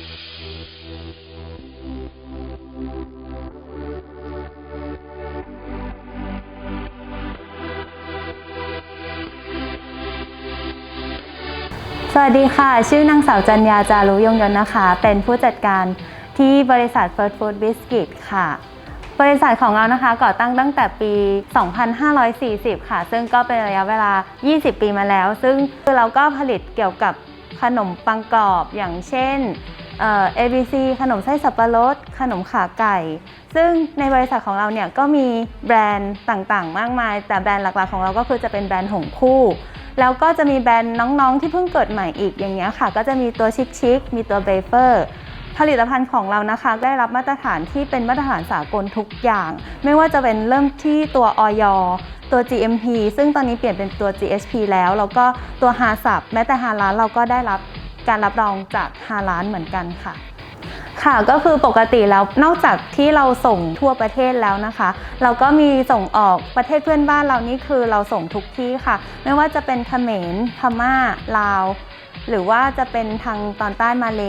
สวัสดีค่ะ ชื่อนางสาวจันยาจารุยงยนต์นะคะ เป็นผู้จัดการที่บริษัท First Food Biscuit ค่ะ บริษัทของเรานะคะก่อตั้งตั้งแต่ปี 2540 ค่ะ ซึ่งก็เป็นระยะเวลา 20 ปีมาแล้ว ซึ่งเราก็ผลิตเกี่ยวกับขนมปังกรอบอย่างเช่น เอ่อ ABC ขนมไส้สับปะรด ขนมขาไก่ ซึ่งในบริษัทของเราเนี่ยก็มีแบรนด์ต่างๆ มากมาย แต่แบรนด์หลักๆของเราก็คือจะเป็นแบรนด์หงคู่ แล้วก็จะมีแบรนด์น้องๆ ที่เพิ่งเกิดใหม่อีกอย่างเงี้ยค่ะ ก็จะมีตัวชิคๆมีตัวเบเฟอร์ผลิตภัณฑ์ของเรานะคะได้รับมาตรฐานที่เป็นมาตรฐานสากลทุกอย่าง ไม่ว่าจะเป็นเริ่มที่ตัวออยตัว GMP ซึ่งตอนนี้เปลี่ยนเป็นตัว GSP แล้ว แล้วก็ตัวฮาสับแม้แต่ฮาลานเราก็ได้รับ การรับรองจากฮาลานเหมือนกันค่ะ ค่ะก็คือปกติแล้วนอกจากที่เราส่งทั่วประเทศแล้วนะคะ เราก็มีส่งออกประเทศเพื่อนบ้านเรานี่คือเราส่งทุกที่ค่ะ ไม่ว่าจะเป็นเขมรพม่าลาวหรือว่าจะเป็นทางตอนใต้มาเล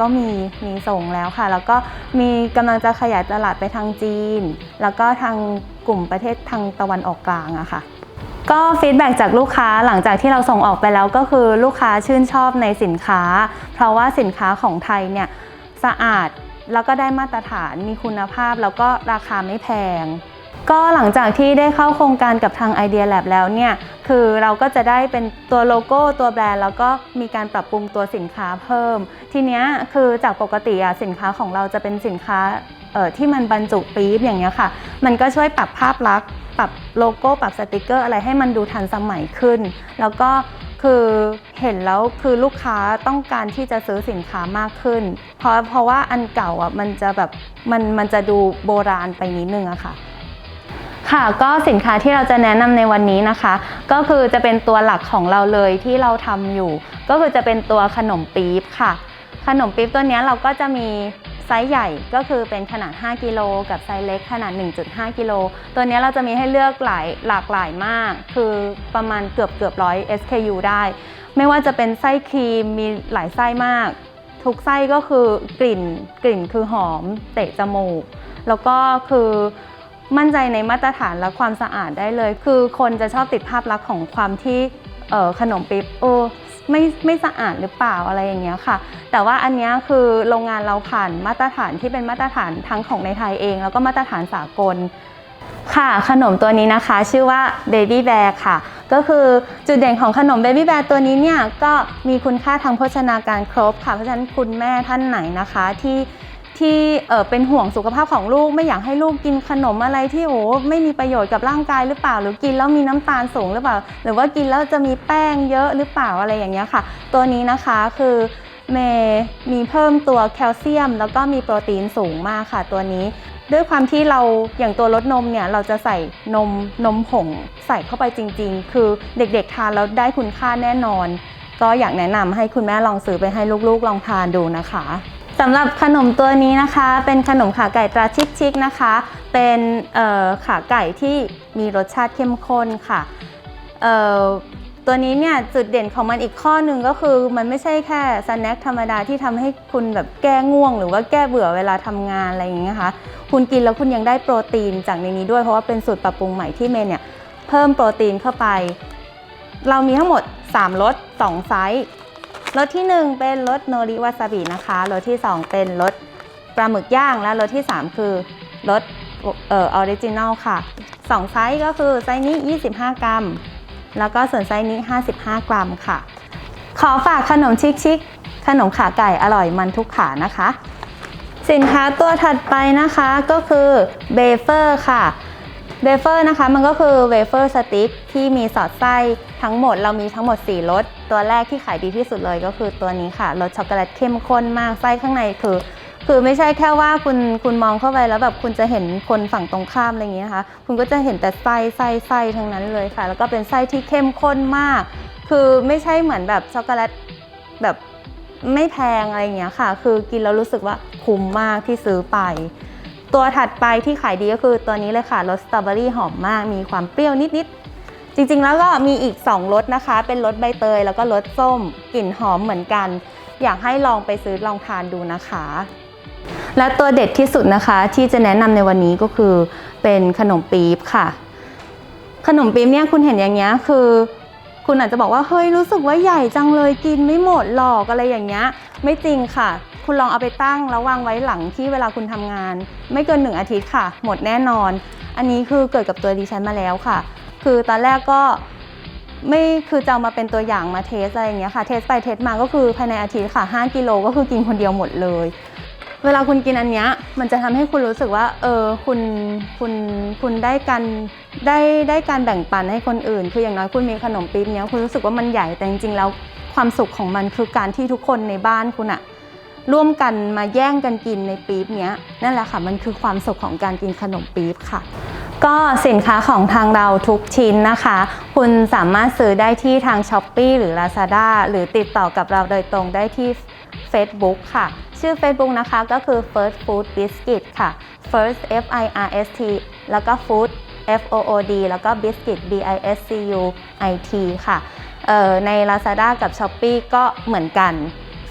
ก็มีมีส่งแล้วค่ะ แล้วก็มีกำลังจะขยายตลาดไปทางจีน แล้วก็ทางกลุ่มประเทศทางตะวันออกกลางอะค่ะ ก็ฟีดแบ็จากลูกค้าหลังจากที่เราส่งออกไปแล้วก็คือลูกค้าชื่นชอบในสินค้า เพราะว่าสินค้าของไทยเนี่ยสะอาดแล้วก็ได้มาตรฐานมีคุณภาพแล้วก็ราคาไม่แพง ก็หลังจากที่ได้เข้าโครงการกับทาง Idea Lab แล้วเนี่ยคือเราก็จะได้เป็นตัวโลโก้ตัวแบรนด์ แล้วก็มีการปรับปรุงตัวสินค้าเพิ่ม ทีเนี้ยคือจากปกติอะสินค้าของเราจะเป็นสินค้าเอ่อที่มันบรรจุปี๊บอย่างเงี้ยค่ะ มันก็ช่วยปรับภาพลักษณ์ ปรับโลโก้ปรับสติกเกอร์อะไรให้มันดูทันสมัยขึ้น แล้วก็คือเห็นแล้วคือลูกค้าต้องการที่จะซื้อสินค้ามากขึ้น เพราะเพราะว่าอันเก่าอะมันจะแบบมันมันจะดูโบราณไปนิดนึงอะค่ะ ค่ะก็สินค้าที่เราจะแนะนำในวันนี้นะคะ ก็คือจะเป็นตัวหลักของเราเลยที่เราทำอยู่ ก็คือจะเป็นตัวขนมปี๊บค่ะ ขนมปี๊บตัวนี้เราก็จะมี ไซส์ใหญ่ก็คือเป็นขนาด 5 กิโลกับไซส์เล็กขนาด 1.5 กิโล ตัวนี้เราจะมีให้เลือกหลายหลากหลายมาก คือประมาณเกือบเกือบร้อย SKU ได้ ไม่ว่าจะเป็นไส้ครีมมีหลายไส้มาก ทุกไส้ก็คือกลิ่นกลิ่นคือหอม เตะจมูก แล้วก็คือมั่นใจในมาตรฐานและความสะอาดได้เลย คือคนจะชอบติดภาพลักษณ์ของความที่ ออขนมปิ๊บเออไม่ไม่สะอาดหรือเปล่าอะไรอย่างเงี้ยค่ะ แต่ว่าอันนี้คือโรงงานเราผ่านมาตรฐานที่เป็นมาตรฐานทั้งของในไทยเอง แล้วก็มาตรฐานสากลค่ะขนมตัวนี้นะคะชื่อว่า Baby Bear ค่ะ ก็คือจุดเด่นของขนม Baby Bear ตัวนี้เนี่ยก็มีคุณค่าทางโภชนาการครบค่ะ เพราะฉะนั้นคุณแม่ท่านไหนนะคะที่ ที่เออเป็นห่วงสุขภาพของลูกไม่อยากให้ลูกกินขนมอะไรที่โอ้ไม่มีประโยชน์กับร่างกายหรือเปล่า หรือกินแล้วมีน้ำตาลสูงหรือเปล่า หรือว่ากินแล้วจะมีแป้งเยอะหรือเปล่าอะไรอย่างเงี้ยค่ะ ตัวนี้นะคะคือเมมีเพิ่มตัวแคลเซียม แล้วก็มีโปรตีนสูงมากค่ะ ตัวนี้ด้วยความที่เราอย่างตัวรสนมเนี่ยเราจะใส่นมนมผงใส่เข้าไปจริง ๆ คือเด็กๆทานแล้วได้คุณค่าแน่นอน ก็อยากแนะนำให้คุณแม่ลองซื้อไปให้ลูกๆลองทานดูนะคะ สำหรับขนมตัวนี้นะคะ เป็นขนมขาไก่ตราชิคๆนะคะ เป็นขาไก่ที่มีรสชาติเข้มข้นค่ะตัวนี้เนี่ยจุดเด่นของมันอีกข้อหนึ่งก็คือ มันไม่ใช่แค่สแน็คธรรมดาที่ทำให้คุณแบบแก้ง่วง หรือว่าแก้เบื่อเวลาทำงานอะไรอย่างเงี้ยคะคุณกินแล้วคุณยังได้โปรตีนจากในนี้ด้วยเพราะว่าเป็นสูตรปรับปรุงใหม่ที่เมย์เนี่ยเพิ่มโปรตีนเข้าไป เรามีทั้งหมด 3รส2ไซส์ รสที่ 1 เป็นรสโนริวาซาบินะคะรสที่ 2 เป็นรสปลาหมึกย่างและรสที่ 3 คือรสเอ่อออริจินัลค่ะ 2 ไซส์ก็คือไซส์นี้ 25 กรัม แล้วก็ส่วนไซส์นี้ 55 กรัมค่ะ ขอฝากขนมชิคๆขนมขาไก่อร่อยมันทุกขานะคะ สินค้าตัวถัดไปนะคะก็คือเบเฟอร์ค่ะ เบเฟอร์นะคะมันก็คือเวเฟอร์สติ๊กที่มีสอดไส้ทั้งหมดเรามีทั้งหมด 4รสตัวแรกที่ขายดีที่สุดเลยก็คือตัวนี้ค่ะรสช็อกโกแลตเข้มข้นมากไส้ข้างในคือ คือไม่ใช่แค่ว่าคุณคุณมองเข้าไปแล้วแบบคุณจะเห็นคนฝั่งตรงข้ามอะไรอย่างเงี้ยนะคะ คุณก็จะเห็นแต่ไส้ไส้ไส้ทั้งนั้นเลยค่ะ แล้วก็เป็นไส้ที่เข้มข้นมาก คือไม่ใช่เหมือนแบบช็อกโกแลตแบบไม่แพงอะไรอย่างเงี้ยค่ะ คือกินแล้วรู้สึกว่าคุ้มมากที่ซื้อไป ตัวถัดไปที่ขายดีก็คือตัวนี้เลยค่ะรสสตรอเบอรี่หอมมาก มีความเปรี้ยวนิดๆ จริงๆแล้วก็มีอีก 2รสนะคะ เป็นรสใบเตย แล้วก็รสส้มกลิ่นหอมเหมือนกัน อยากให้ลองไปซื้อลองทานดูนะคะ และตัวเด็ดที่สุดนะคะที่จะแนะนำในวันนี้ก็คือเป็นขนมปี๊บค่ะ ขนมปี๊บเนี่ยคุณเห็นอย่างเงี้ยคือคุณอาจจะบอกว่าเฮ้ยรู้สึกว่าใหญ่จังเลยกินไม่หมดหรอกอะไรอย่างเงี้ยไม่จริงค่ะ คุณลองเอาไปตั้งแล้ววางไว้หลังที่เวลาคุณทำงาน ไม่เกินหนึ่งอาทิตย์ค่ะ หมดแน่นอน อันนี้คือเกิดกับตัวดิฉันมาแล้วค่ะ คือตอนแรกก็ไม่คือจะามาเป็นตัวอย่างมาเทสอะไรอย่างเงี้ยค่ะ เทสไปเทสมาก็คือภายในอาทิตย์ค่ะ 5 กิโลก็คือกินคนเดียวหมดเลย เวลาคุณกินอันเนี้ยมันจะทำให้คุณรู้สึกว่า เออคุณคุณคุณได้การได้ได้การแบ่งปันให้คนอื่น คืออย่างน้อยคุณมีขนมปี๊บเนี้ยคุณรู้สึกว่ามันใหญ่แต่จริงๆแล้วความสุขของมันคือการที่ทุกคนในบ้านคุณอะ ร่วมกันมาแย่งกันกินในปี๊บเนี้ยนั่นแหละค่ะมันคือความสุขของการกินขนมปี๊บค่ะ ก็สินค้าของทางเราทุกชิ้นนะคะ คุณสามารถซื้อได้ที่ทาง s h อ p e e หรือ Lazada หรือติดต่อกับเราโดยตรงได้ที่ Facebook ค่ะ ชื่อ Facebook นะคะก็คือ First Food Biscuit ค่ะ First F I R S T แล้วก็ Food F O O D แล้วก็ Biscuit B I S C U I T ค่ะออใน Lazada กับ Shopee ก็เหมือนกัน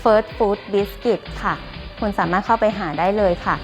First Food Biscuit ค่ะ คุณสามารถเข้าไปหาได้เลยค่ะ